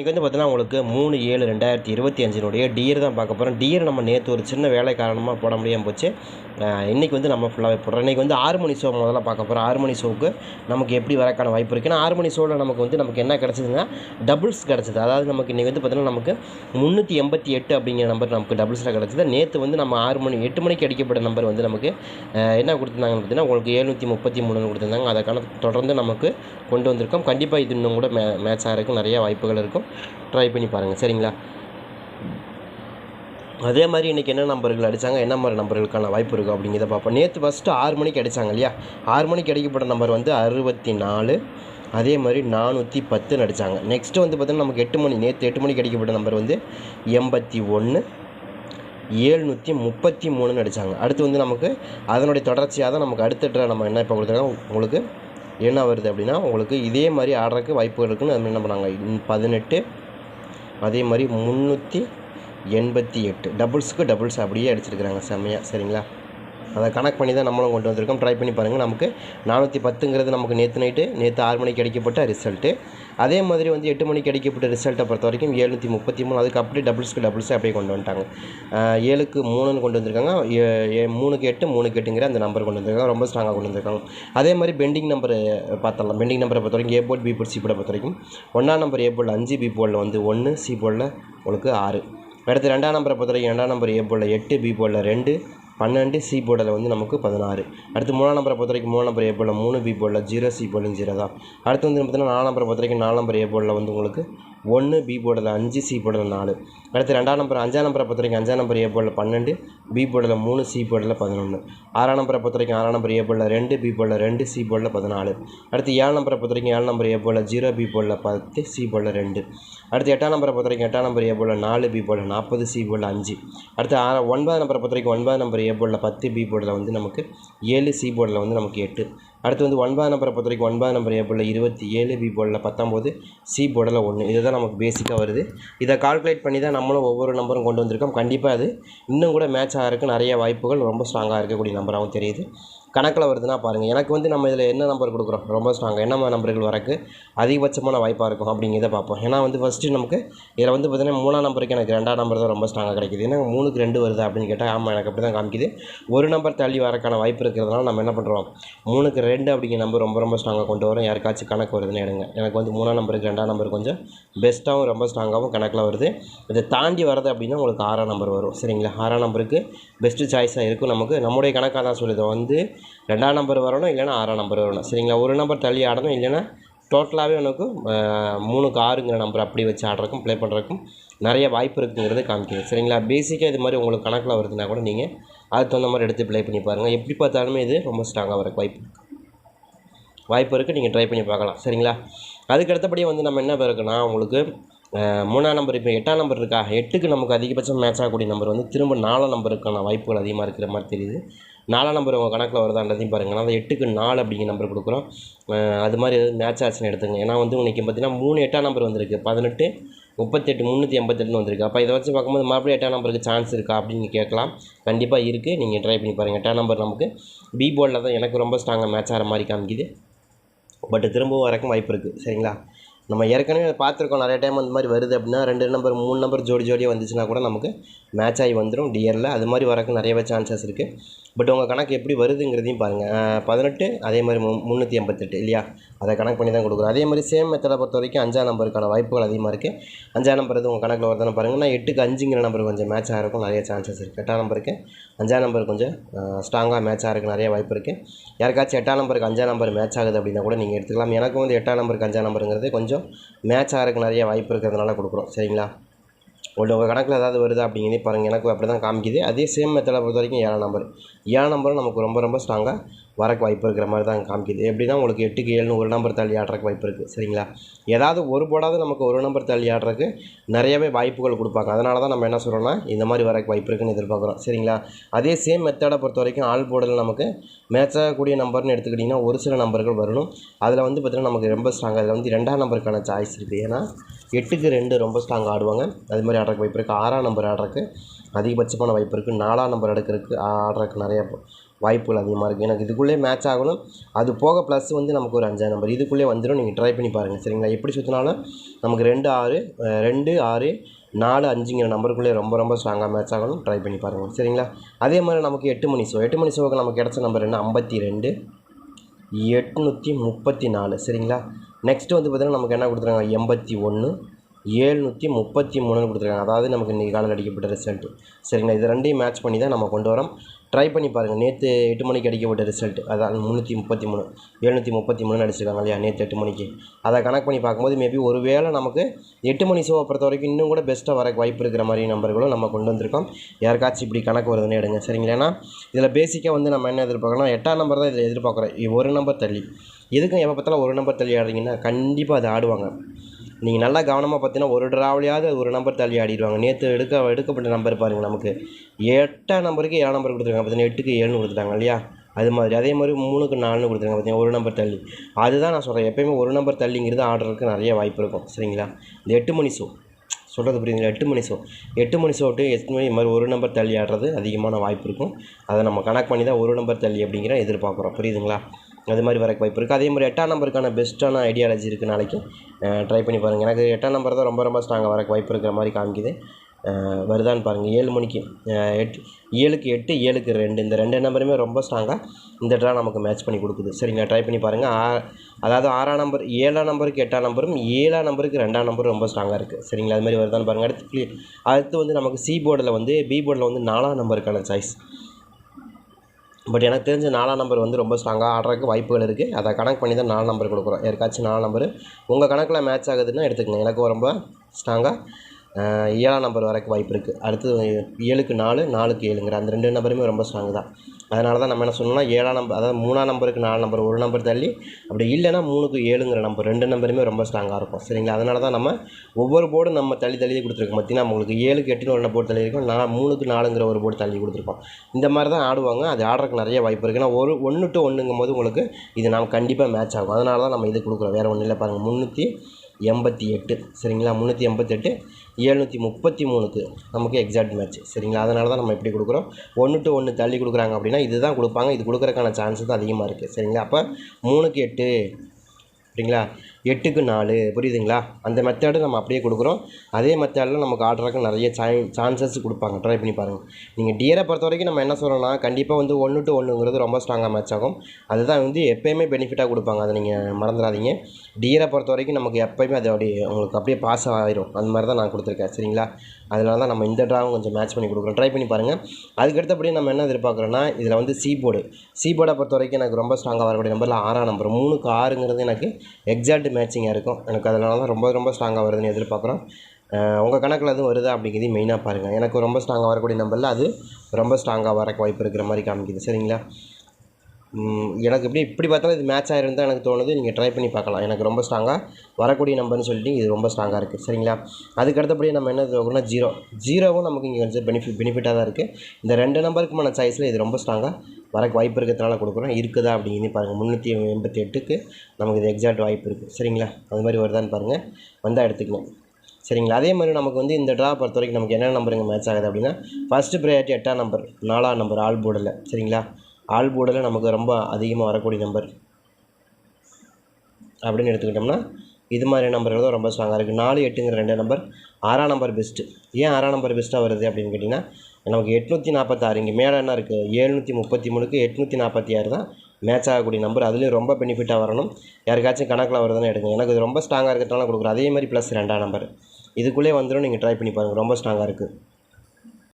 இன்றைக்கி வந்து பார்த்தீங்கன்னா உங்களுக்கு மூணு ஏழு ரெண்டாயிரத்தி இருபத்தி அஞ்சினுடைய டியர் தான் பார்க்க போகிறோம் டியர் நம்ம நேற்று ஒரு சின்ன வேலை காரணமாக போட முடியாமல் போச்சு. இன்றைக்கி வந்து நம்ம ஃபுல்லாகவே போடுறோம். இன்றைக்கி வந்து ஆறு மணி ஷோ முதல்ல பார்க்க போகிறோம் ஆறு மணி ஷோவுக்கு நமக்கு எப்படி வரக்கான வாய்ப்பு இருக்குது ஏன்னா ஆறு மணி ஷோவில் நமக்கு வந்து நமக்கு என்ன கிடச்சிதுன்னா டபுள்ஸ் கிடச்சிது. அதாவது நமக்கு இன்றைக்கி வந்து பார்த்தீங்கன்னா நமக்கு முந்நூற்றி எண்பத்தி எட்டு அப்படிங்கிற நம்பர் நமக்கு டபுள்ஸில் கிடச்சிது. நேற்று வந்து நம்ம ஆறு மணி எட்டு மணிக்கு அடிக்கப்பட்ட நம்பர் வந்து நமக்கு என்ன கொடுத்துருந்தாங்கன்னு பார்த்தீங்கன்னா உங்களுக்கு எழுநூற்றி முப்பத்தி மூணுன்னு கொடுத்துருந்தாங்க. அதற்கான தொடர்ந்து நமக்கு கொண்டு வந்திருக்கோம். கண்டிப்பாக இது இன்னும் கூட மே மேட்ச் ஆகிறதுக்கும் நிறைய வாய்ப்புகள் இருக்கும். ட்ரை பண்ணி பாருங்கள் சரிங்களா? அதே மாதிரி இன்றைக்கி என்ன நம்பர்கள் அடித்தாங்க என்ன மாதிரி நம்பர்களுக்கான வாய்ப்பு இருக்குது அப்படிங்கிறத பார்ப்போம். நேற்று ஃபஸ்ட்டு ஆறு மணிக்கு அடித்தாங்க இல்லையா? ஆறு மணிக்கு அடிக்கப்பட்ட நம்பர் வந்து அறுபத்தி நாலு அதே மாதிரி நானூற்றி பத்துன்னு அடித்தாங்க நெக்ஸ்ட்டு வந்து பார்த்தீங்கன்னா நமக்கு எட்டு மணி நேற்று எட்டு மணிக்கு அடிக்கப்பட்ட நம்பர் வந்து எண்பத்தி ஒன்று ஏழ்நூற்றி முப்பத்தி மூணுன்னு அடித்தாங்க அடுத்து வந்து நமக்கு அதனுடைய தொடர்ச்சியாக தான் நமக்கு அடுத்த நம்ம என்ன இப்போ கொடுத்துருக்கோம் உங்களுக்கு என்ன வருது அப்படின்னா உங்களுக்கு இதே மாதிரி ஆடுறதுக்கு வாய்ப்புகள் இருக்குன்னு அது என்ன பண்ணாங்க? பதினெட்டு அதே மாதிரி முந்நூற்றி எண்பத்தி எட்டு. டபுள்ஸுக்கு டபுள்ஸ் அப்படியே அடிச்சிருக்கிறாங்க. செம்மையாக சரிங்களா? அதை கனெக்ட் பண்ணி தான் நம்மளும் கொண்டு வந்திருக்கோம். ட்ரை பண்ணி பாருங்கள் நமக்கு நானூற்றி பத்துங்கிறது நமக்கு நேற்று நைட்டு நேற்று ஆறு மணிக்கு அடிக்கப்பட்ட ரிசல்ட்டு அதே மாதிரி வந்து எட்டு மணிக்கு அடிக்கப்பட்ட ரிசல்ட்டை பொறுத்த வரைக்கும் ஏழ்நூற்றி முப்பத்தி மூணு அதுக்கு அப்படியே டபுள்ஸ்க்கு டபுள்ஸே அப்படியே கொண்டு வந்துட்டாங்க. ஏழுக்கு மூணுன்னு கொண்டு வந்திருக்காங்க. ஏ- மூணுக்கு எட்டு மூணுக்கு எட்டுங்கிற அந்த நம்பர் கொண்டு வந்திருக்காங்க. ரொம்ப ஸ்ட்ராங்காக கொண்டு வந்திருக்காங்க. அதே மாதிரி பெண்டிங் நம்பர் பார்த்தலாம் பெண்டிங் நம்பரை பொறுத்த வரைக்கும் A board B board C போர்டை பொறுத்த வரைக்கும் ஒன்றாம் நம்பர் ஏ போர்டில் அஞ்சு பி போர்டில் வந்து ஒன்று சி போர்டில் உங்களுக்கு ஆறு. அடுத்து ரெண்டாம் நம்பரை பொறுத்த வரைக்கும் ரெண்டாம் நம்பர் ஏ போர்டில் எட்டு பி போர்டில் ரெண்டு பன்னெண்டு சி போர்டில் வந்து நமக்கு பதினாறு. அடுத்து மூணாம் நம்பரை பொறுத்த வரைக்கும் மூணு நம்பர் ஏ போர்டில் மூணு பி போர்டில் ஜீரோ சி போர்டில் ஜீரோ தான். அடுத்து வந்து பார்த்தீங்கன்னா நாலாம் நம்பரை பொறுத்த வரைக்கும் நாலாம் நம்பர் ஏ போர்டில் வந்து உங்களுக்கு ஒன்று பி போர்டில் அஞ்சு சி போர்டில் நாலு. அடுத்து ரெண்டாம் நம்பர் அஞ்சாம் நம்பரை பொறுத்த வரைக்கும் அஞ்சாம் நம்பர் ஏ போர்டில் பன்னெண்டு. பி போர்டில் மூணு சி போர்டில் பதினொன்று ஆறாம் நம்பரை பொறுத்த வரைக்கும் ஆறாம் நம்பர் ஏ போர்டில் ரெண்டு பி போர்டில் ரெண்டு சி போர்டில் பதினாலு. அடுத்து ஏழு நம்பரை பொறுத்த வரைக்கும் ஏழு நம்பர் ஏ போர்டில் ஜீரோ பி போர்டில் பத்து சி போர்டில் ரெண்டு. அடுத்து எட்டாம் நம்பரை பொறுத்த வரைக்கும் எட்டாம் நம்பர் ஏ போர்டில் நாலு பி போர்டில் நாற்பது சி போர்டில் அஞ்சு. அடுத்து ஆறு ஒன்பதாம் நம்பரை பொறுத்த வரைக்கும் ஒன்பதாம் நம்பர் ஏ போர்டில் பத்து பி போர்டில் வந்து நமக்கு ஏழு சி போர்டில் வந்து நமக்கு எட்டு. அடுத்து வந்து ஒன்பதாம் நம்பரை பொறுத்த வரைக்கும் ஒன்பதாம் நம்பர் ஏ போர்டில் இருபத்தி ஏழு பி போர்டில் பத்தொம்போது சி போர்டில் ஒன்று. இதுதான் நமக்கு பேசிக்காக வருது. இதை கால்குலேட் பண்ணி தான் நம்மளும் ஒவ்வொரு நம்பரும் கொண்டு வந்திருக்கோம். கண்டிப்பாக அது இன்னும் கூட மேட்ச் ஆகிறதுக்கு நிறைய வாய்ப்புகள் ரொம்ப ஸ்ட்ராங்காக இருக்கக்கூடிய நம்பராகவும் தெரியுது. கணக்கில் வருதுன்னா பாருங்கள் எனக்கு வந்து நம்ம இதில் என்ன நம்பர் கொடுக்குறோம்? ரொம்ப ஸ்ட்ராங்காக என்ன மாதிரி நம்பர்கள் வரக்கு? அதிகபட்சமான வாய்ப்பாக இருக்கும் அப்படிங்கிறத பார்ப்போம். ஏன்னா வந்து ஃபஸ்ட்டு நமக்கு இதில் வந்து பார்த்தீங்கன்னா மூணாம் நம்பருக்கு எனக்கு ரெண்டாம் நம்பர் தான் ரொம்ப ஸ்ட்ராங்காக கிடைக்குது. ஏன்னா மூணுக்கு ரெண்டு வருது அப்படின்னு கேட்டால் ஆமாம் எனக்கு அப்படி தான் காமிக்குது. ஒரு நம்பர் தள்ளி வரக்கான வாய்ப்பு இருக்கிறதுனால நம்ம என்ன பண்ணுறோம் மூணுக்கு ரெண்டு அப்படிங்கிற நம்பர் ரொம்ப ரொம்ப ஸ்ட்ராங்காக கொண்டு வரோம். யாருக்காச்சும் கணக்கு வருதுன்னு எடுங்க. எனக்கு வந்து மூணாம் நம்பருக்கு ரெண்டாம் நம்பர் கொஞ்சம் பெஸ்ட்டாகவும் ரொம்ப ஸ்ட்ராங்காகவும் கணக்கில் வருது. இதை தாண்டி வரது அப்படின்னா உங்களுக்கு ஆறாம் நம்பர் வரும். சரிங்களா? ஆறாம் நம்பருக்கு பெஸ்ட்டு சாய்ஸாக இருக்கும். நமக்கு நம்முடைய கணக்காக தான் சொல்லுது. வந்து ரெண்டாம் நம்பர் வரணும் இல்லைன்னா ஆறாம் நம்பர் வரணும். சரிங்களா? ஒரு நம்பர் தள்ளி ஆடணும் இல்லைன்னா டோட்டலாகவே உனக்கு மூணுக்கு ஆறுங்கிற நம்பர் அப்படி வச்சு ஆடுறதுக்கும் ப்ளே பண்ணுறக்கும் நிறைய வாய்ப்பு இருக்குங்கிறது காமிக்குது சரிங்களா? பேசிக்காக இது மாதிரி உங்களுக்கு கணக்கில் வருதுன்னா கூட நீங்கள் அதுக்கு தகுந்த மாதிரி எடுத்து ப்ளே பண்ணி பாருங்கள் எப்படி பார்த்தாலுமே இது ரொம்ப ஸ்ட்ராங்காக வரக்கு வாய்ப்பு வாய்ப்பு இருக்குது நீங்கள் ட்ரை பண்ணி பார்க்கலாம். சரிங்களா? அதுக்கு அடுத்தபடியே வந்து நம்ம என்ன இருக்குன்னா உங்களுக்கு மூணாம் நம்பர் இப்போ எட்டாம் நம்பர் இருக்கா? எட்டுக்கு நமக்கு அதிகபட்சம் மேட்ச் ஆகக்கூடிய நம்பர் வந்து திரும்ப நாலாம் நம்பருக்கான வாய்ப்புகள் அதிகமாக இருக்கிற மாதிரி தெரியுது. நாலாம் நம்பர் உங்கள் கணக்கில் வருதான்றதையும் பாருங்கள் நான் எட்டுக்கு நாலு அப்படிங்கிற நம்பர் கொடுக்குறோம். அது மாதிரி எதாவது மேட்ச் ஆச்சுன்னு எடுத்துங்க ஏன்னா வந்து இன்றைக்கி பார்த்தீங்கன்னா மூணு எட்டாம் நம்பர் வந்திருக்கு. பதினெட்டு முப்பத்தெட்டு முந்நூற்றி எண்பத்தெட்டுன்னு வந்திருக்கு. அப்போ இதை வச்சு பார்க்கும்போது மறுபடியும் எட்டாம் நம்பருக்கு சான்ஸ் இருக்கா அப்படின்னு கேட்கலாம். கண்டிப்பாக இருக்குது நீங்கள் ட்ரை பண்ணி பாருங்கள் எட்டாம் நம்பர் நமக்கு பி போர்டில் தான் எனக்கு ரொம்ப ஸ்ட்ராங்காக மேட்ச் ஆகிற மாதிரி காமிக்குது. பட் திரும்பவும் வரக்கும் வாய்ப்பு இருக்குது சரிங்களா? நம்ம ஏற்கனவே பார்த்துருக்கோம் நிறைய டைம் அந்த மாதிரி வருது அப்படின்னா ரெண்டு நம்பர் மூணு நம்பர் ஜோடி ஜோடியாக வந்துச்சுன்னா கூட நமக்கு மேட்ச் ஆகி வந்துடும் டியரில் அது மாதிரி வரக்கு நிறையவே சான்சஸ் இருக்குது பட் உங்கள் கணக்கு எப்படி வருதுங்கிறதையும் பாருங்கள் பதினெட்டு அதே மாதிரி மு முந்நூற்றி எண்பத்தெட்டு இல்லையா? அதை கணக்கு பண்ணி தான் கொடுக்குறோம். அதே மாதிரி சேம் மெத்தடை பொறுத்த வரைக்கும் அஞ்சாம் நம்பருக்கான வாய்ப்புகள் அதிகமாக இருக்குது அஞ்சாம் நம்பர் எது உங்கள் கணக்கில் வருதுன்னு பாருங்கன்னா எட்டுக்கு அஞ்சுங்கிற நம்பர் கொஞ்சம் மேட்ச் ஆகிறக்கும் நிறைய சான்சஸ் இருக்குது எட்டாம் நம்பருக்கு அஞ்சாம் நம்பர் கொஞ்சம் ஸ்ட்ராங்காக மேட்ச் ஆகிறதுக்கு நிறைய வாய்ப்பு இருக்குது யாருக்காச்சும் எட்டாம் நம்பருக்கு அஞ்சாம் நம்பர் மேட்ச் ஆகுது அப்படின்னா கூட நீங்கள் எடுத்துக்கலாம். எனக்கும் வந்து எட்டாம் நம்பருக்கு அஞ்சாம் நம்பருங்கிறது கொஞ்சம் மேட்ச் ஆகிறதுக்கு நிறைய வாய்ப்பு இருக்கிறதுனால கொடுக்குறோம். சரிங்களா? உள்ள உங்கள் கணக்கில் ஏதாவது வருதா அப்படிங்கிறதே பாருங்கள் எனக்கு அப்படி தான் காமிக்குது. அதே சேம் மெத்தடை பொறுத்த வரைக்கும் ஏழாம் நம்பர். ஏழாம் நம்பரும் நமக்கு ரொம்ப ரொம்ப ஸ்ட்ராங்காக வரக்கு வாய்ப்பு இருக்கிற மாதிரி தான் காமிக்குது. எப்படின்னா உங்களுக்கு எட்டுக்கு ஏழுன்னு ஒரு நம்பர் தள்ளி ஆடுறக்கு வாய்ப்பு இருக்குது சரிங்களா? ஏதாவது ஒரு போடாவது நமக்கு ஒரு நம்பர் தள்ளி ஆடுறதுக்கு நிறையவே வாய்ப்புகள் கொடுப்பாங்க. அதனால தான் நம்ம என்ன சொல்கிறோம்னா இந்த மாதிரி வரக்கு வாய்ப்பு இருக்குன்னு எதிர்பார்க்குறோம் சரிங்களா? அதே சேம் மெத்தடை பொறுத்த வரைக்கும் ஆல் போர்டில் நமக்கு மேட்ச் ஆகக்கூடிய நம்பர்னு எடுத்துக்கிட்டிங்கன்னா ஒரு சில நம்பர்கள் வரணும். அதில் வந்து பார்த்திங்கன்னா நமக்கு ரொம்ப ஸ்ட்ராங் அதில் வந்து ரெண்டாம் நம்பருக்கான சாய்ஸ் இருக்குது ஏன்னா எட்டுக்கு ரெண்டு ரொம்ப ஸ்ட்ராங் ஆடுவாங்க. அது மாதிரி ஆடுறக்கு வாய்ப்பு இருக்குது ஆறாம் நம்பர் ஆடுறக்கு அதிகபட்சமான வாய்ப்பு இருக்குது நாலாம் நம்பர் எடுக்கிறதுக்கு ஆடுறக்கு நிறையா வாய்ப்புகள் அதிகமாக இருக்குது எனக்கு இதுக்குள்ளே மேட்ச் ஆகணும். அது போக ப்ளஸ் வந்து நமக்கு ஒரு அஞ்சாறு நம்பர் இதுக்குள்ளே வந்துடும் நீங்கள் ட்ரை பண்ணி பாருங்கள் சரிங்களா? எப்படி சுற்றினாலும் நமக்கு ரெண்டு ஆறு ரெண்டு ஆறு நாலு அஞ்சுங்கிற நம்பருக்குள்ளே ரொம்ப ரொம்ப ஸ்ட்ராங்காக மேட்ச் ஆகணும் ட்ரை பண்ணி பாருங்கள் சரிங்களா? அதே மாதிரி நமக்கு எட்டு மணி ஷோ எட்டு மணி ஷோவுக்கு நமக்கு கிடச்ச நம்பர் என்ன? ஐம்பத்தி ரெண்டு எட்நூற்றி முப்பத்தி நாலு. சரிங்களா? நெக்ஸ்ட்டு வந்து பார்த்திங்கன்னா நமக்கு என்ன கொடுத்துருக்காங்க? எண்பத்தி ஒன்று ஏழ்நூற்றி முப்பத்தி மூணுன்னு கொடுத்துருக்காங்க. அதாவது நமக்கு இன்றைக்கி காலையில் அடிக்கப்பட்ட ரிசல்ட்டு சரிங்களா? இது ரெண்டையும் மேட்ச் பண்ணி தான் நம்ம கொண்டு வரோம். ட்ரை பண்ணி பாருங்கள் நேற்று எட்டு மணிக்கு அடிக்கப்பட்ட ரிசல்ட் அதான் முந்நூற்றி முப்பத்தி மூணு எழுநூற்றி முப்பத்தி மூணு அடிச்சிருக்காங்க இல்லையா நேற்று எட்டு மணிக்கு. அதை கணக்கு பண்ணி பார்க்கும்போது மேபி ஒரு வேளை நமக்கு எட்டு மணி ஷோவை பொறுத்த வரைக்கும் இன்னும் கூட பெஸ்ட்டாக வர வாய்ப்பு இருக்கிற மாதிரி நம்பர்களும் நம்ம கொண்டு வந்திருக்கோம். யாருக்காச்சும் இப்படி கணக்கு வருதுன்னு எடுங்க. சரிங்களா ஏன்னா இதில் பேசிக்காக வந்து நம்ம என்ன எதிர்பார்க்கணும் எட்டாம் நம்பர் தான் இதில் எதிர்பார்க்குறோம். ஒரு நம்பர் தள்ளி. எதுக்கும் எப்போ பார்த்தாலும் ஒரு நம்பர் தள்ளி ஆடுறீங்கன்னா கண்டிப்பாக அதை ஆடுவாங்க. நீங்கள் நல்லா கவனமாக பார்த்தீங்கன்னா ஒரு டிராவலையாவது ஒரு நம்பர் தள்ளி ஆடிடுவாங்க. நேற்று எடுக்க எடுக்கப்பட்ட நம்பர் பாருங்கள் நமக்கு. எட்டாம் நம்பருக்கு ஏழு நம்பர் கொடுத்துருக்காங்க. பார்த்தீங்கன்னா எட்டுக்கு ஏழுன்னு கொடுத்துட்டாங்க இல்லையா? அது மாதிரி. அதே மாதிரி மூணுக்கு நாலுன்னு கொடுத்துருங்க பார்த்தீங்கன்னா ஒரு நம்பர் தள்ளி. அதுதான் நான் சொல்கிறேன் எப்பயுமே ஒரு நம்பர் தள்ளிங்கிறது ஆர்டருக்கு நிறைய வாய்ப்பு இருக்கும். சரிங்களா? இந்த எட்டு மணி ஷோ சொல்கிறது புரியுதுங்களா? எட்டு மணி ஷோ எட்டு மணி ஷோ டு எட்டு மணி? இது மாதிரி ஒரு நம்பர் தள்ளி ஆடுறது அதிகமான வாய்ப்பு இருக்கும். அதை நம்ம கணக்கு பண்ணி தான் ஒரு நம்பர் தள்ளி அப்படிங்கிற எதிர்பார்க்குறோம். புரியுதுங்களா? அது மாதிரி வரக்கு வாய்ப்பு இருக்குது அதே மாதிரி எட்டாம் நம்பருக்கான பெஸ்ட்டான ஐடியாலஜி இருக்குது நாளைக்கு. ட்ரை பண்ணி பாருங்கள் எனக்கு எட்டாம் நம்பர் தான் ரொம்ப ரொம்ப ஸ்ட்ராங்காக வரக்கு வாய்ப்பு இருக்கிற மாதிரி காமிக்குது. வருதான்னு பாருங்கள் ஏழு மணிக்கு எட்டு ஏழுக்கு எட்டு ஏழுக்கு ரெண்டு. இந்த ரெண்டு நம்பருமே ரொம்ப ஸ்ட்ராங்காக இந்த ட்ரா நமக்கு மேட்ச் பண்ணி கொடுக்குது. சரிங்களா? ட்ரை பண்ணி பாருங்கள் ஆ அதாவது ஆறாம் நம்பர் ஏழாம் நம்பருக்கு எட்டாம் நம்பரும் ஏழாம் நம்பருக்கு ரெண்டாம் நம்பரும் ரொம்ப ஸ்ட்ராங்காக இருக்குது சரிங்களா? அது மாதிரி வருதான்னு பாருங்கள் அடுத்து அடுத்து வந்து நமக்கு சி போர்டில் வந்து பி போர்டில் வந்து நாலாம் நம்பருக்கான சாய்ஸ் பட் எனக்கு தெரிஞ்ச நாலாம் நம்பர் வந்து ரொம்ப ஸ்ட்ராங்காக ஆடுறதுக்கு வாய்ப்புகள் இருக்குது அதை கணக்கு பண்ணி தான் நாலு நம்பர் கொடுக்குறோம். யாருக்காச்சும் நாலு நம்பர் உங்கள் கணக்கில் மேட்ச் ஆகுதுன்னா எடுத்துக்கங்க. எனக்கு ரொம்ப ஸ்ட்ராங்காக ஏழாம் நம்பர் வரைக்கும் வாய்ப்பு இருக்குது அடுத்து ஏழுக்கு நாலு நாலுக்கு ஏழுங்கிற அந்த ரெண்டு நம்பருமே ரொம்ப ஸ்ட்ராங் தான். அதனால தான் நம்ம என்ன சொல்லணும்னா ஏழாம் நம்பர் அதாவது மூணாம் நம்பருக்கு நாலு நம்பர் ஒரு நம்பர் தள்ளி அப்படி இல்லைன்னா மூணுக்கு ஏழுங்கிற நம்பர் ரெண்டு நம்பருமே ரொம்ப ஸ்ட்ராங்காக இருக்கும். சரிங்களா? அதனால தான் நம்ம ஒவ்வொரு போர்டும் நம்ம தள்ளி தள்ளி கொடுத்துருக்கோம். பார்த்தீங்கன்னா உங்களுக்கு ஏழுக்கு எட்டுன்னு ஒரு போர்டு தள்ளி இருக்கோம். நான் மூணுக்கு நாலுங்கிற ஒரு போர்டு தள்ளி கொடுத்துருக்கோம் இந்த மாதிரி தான் ஆடுவாங்க. அது ஆடுறதுக்கு நிறைய வாய்ப்பு இருக்குது ஏன்னா ஒரு ஒன்று டு ஒன்றுங்கும் போது உங்களுக்கு இது நாம் கண்டிப்பாக மேட்ச் ஆகும். அதனால தான் நம்ம இது கொடுக்குறோம். வேறு ஒன்றும் இல்லை பாருங்கள் முந்நூற்றி எண்பத்தி எட்டு. சரிங்களா? முந்நூற்றி எண்பத்தெட்டு எழுநூற்றி முப்பத்தி மூணுக்கு நமக்கு எக்ஸாக்ட் மேட்ச் சரிங்களா? அதனால தான் நம்ம எப்படி கொடுக்குறோம். ஒன்று டு ஒன்று தள்ளி கொடுக்குறாங்க அப்படின்னா இதுதான் கொடுப்பாங்க. இது கொடுக்குறதுக்கான சான்ஸஸ் தான் அதிகமாக இருக்குது சரிங்களா? அப்போ மூணுக்கு எட்டு. சரிங்களா? எட்டுக்கு நாலு. புரியுதுங்களா? அந்த மெத்தேடு நம்ம அப்படியே கொடுக்குறோம். அதே மெத்தேடில் நமக்கு ஆர்டருக்கு நிறைய சான்சஸ் கொடுப்பாங்க. ட்ரை பண்ணி பாருங்கள் நீங்கள் டியரை பொறுத்த வரைக்கும் நம்ம என்ன சொல்கிறோம்னா கண்டிப்பாக வந்து ஒன்று டு ஒன்றுங்கிறது ரொம்ப ஸ்ட்ராங்காக மேட்ச் ஆகும். அதுதான் வந்து எப்போயுமே பெனிஃபிட்டாக கொடுப்பாங்க. அதை நீங்கள் மறந்துடாதீங்க. டியரை பொறுத்த வரைக்கும் நமக்கு எப்போயுமே அது அப்படியே உங்களுக்கு அப்படியே பாஸ் ஆகிரும் அந்த மாதிரி தான் நான் கொடுத்துருக்கேன். சரிங்களா? அதனால தான் நம்ம இந்த ட்ராவும் கொஞ்சம் மேட்ச் பண்ணி கொடுக்குறோம். ட்ரை பண்ணி பாருங்கள் அதுக்கு நம்ம என்ன எதிர்பார்க்குறோன்னா இதில் வந்து சி போர்டு சி போர்டை பொறுத்த வரைக்கும் எனக்கு ரொம்ப ஸ்ட்ராங்காக வரக்கூடிய நம்பரில் ஆறாம் நம்பர் மூணுக்கு ஆறுங்கிறது எனக்கு எக்ஸாக்ட் மேட்சிங்காக இருக்கும். எனக்கு அதனால தான் ரொம்ப ரொம்ப ஸ்ட்ராங்காக வருதுன்னு எதிர்பார்க்குறோம். உங்கள் கணக்கில் எதுவும் வருதா அப்படிங்கிறது மெயினாக பாருங்கள் எனக்கு ரொம்ப ஸ்ட்ராங்காக வரக்கூடிய நம்பரில் அது ரொம்ப ஸ்ட்ராங்காக வரக்கு வாய்ப்பு இருக்கிற மாதிரி காமிக்குது. சரிங்களா? எனக்கு எப்படி இப்படி பார்த்தாலும் இது மேட்ச் ஆகிருந்தா எனக்கு தோணுது. நீங்கள் ட்ரை பண்ணி பார்க்கலாம். எனக்கு ரொம்ப ஸ்ட்ராங்காக வரக்கூடிய நம்பர்னு சொல்லிட்டு இது ரொம்ப ஸ்ட்ராங்காக இருக்குது சரிங்களா? அதுக்கு அடுத்தபடி நம்ம என்ன தோணும்னா ஜீரோ ஜீரோவும் நமக்கு இங்கே கொஞ்சம் பெனிஃபிட் பெனிஃபிட்டாக தான் இருக்குது இந்த ரெண்டு நம்பருக்குமான சாய்ஸில் இது ரொம்ப ஸ்ட்ராங்காக வரக்கு வாய்ப்பு இருக்கிறதுனால கொடுக்குறோம். இருக்குதா அப்படிங்கிறது பாருங்கள் முந்நூற்றி எண்பத்தி எட்டுக்கு நமக்கு இது எக்ஸாக்ட் வாய்ப்பு இருக்குது சரிங்களா? அது மாதிரி வருதான்னு பாருங்கள் வந்தால் எடுத்துக்கணும். சரிங்களா? அதே மாதிரி நமக்கு வந்து இந்த ட்ரா பொறுத்த வரைக்கும் நமக்கு என்ன நம்பருங்க மேட்ச் ஆகுது அப்படின்னா ஃபஸ்ட்டு ப்ரையாரிட்டி எட்டாம் நம்பர் நாலாம் நம்பர் ஆல் போர்டில் சரிங்களா? ஆல் போர்டில் நமக்கு ரொம்ப அதிகமாக வரக்கூடிய நம்பர் அப்படின்னு எடுத்துக்கிட்டோம்னா இது மாதிரி நம்பர்கள் தான் ரொம்ப ஸ்ட்ராங்காக இருக்குது நாலு எட்டுங்கிற ரெண்டு நம்பர் ஆறாம் நம்பர் பெஸ்ட்டு ஏன் ஆறாம் நம்பர் பெஸ்ட்டாக வருது அப்படின்னு கேட்டிங்கன்னா நமக்கு எட்நூற்றி நாற்பத்தாறு இங்கே மேலே என்ன இருக்குது ஏழ்நூற்றி முப்பத்தி மூணுக்கு எட்நூற்றி நாற்பத்தி ஆறு தான் மேட்ச் ஆகக்கூடிய நம்பர் அதுலேயும் ரொம்ப பெனிஃபிட்டாக வரணும். யாருக்காச்சும் கணக்கில் வருதுன்னு எடுங்க. எனக்கு இது ரொம்ப ஸ்ட்ராங்காக இருக்கிறதுனால கொடுக்குறேன். அதே மாதிரி ப்ளஸ் ரெண்டாம் நம்பர் இதுக்குள்ளே வந்துடும் நீங்கள் ட்ரை பண்ணி பாருங்கள் ரொம்ப ஸ்ட்ராங்காக இருக்குது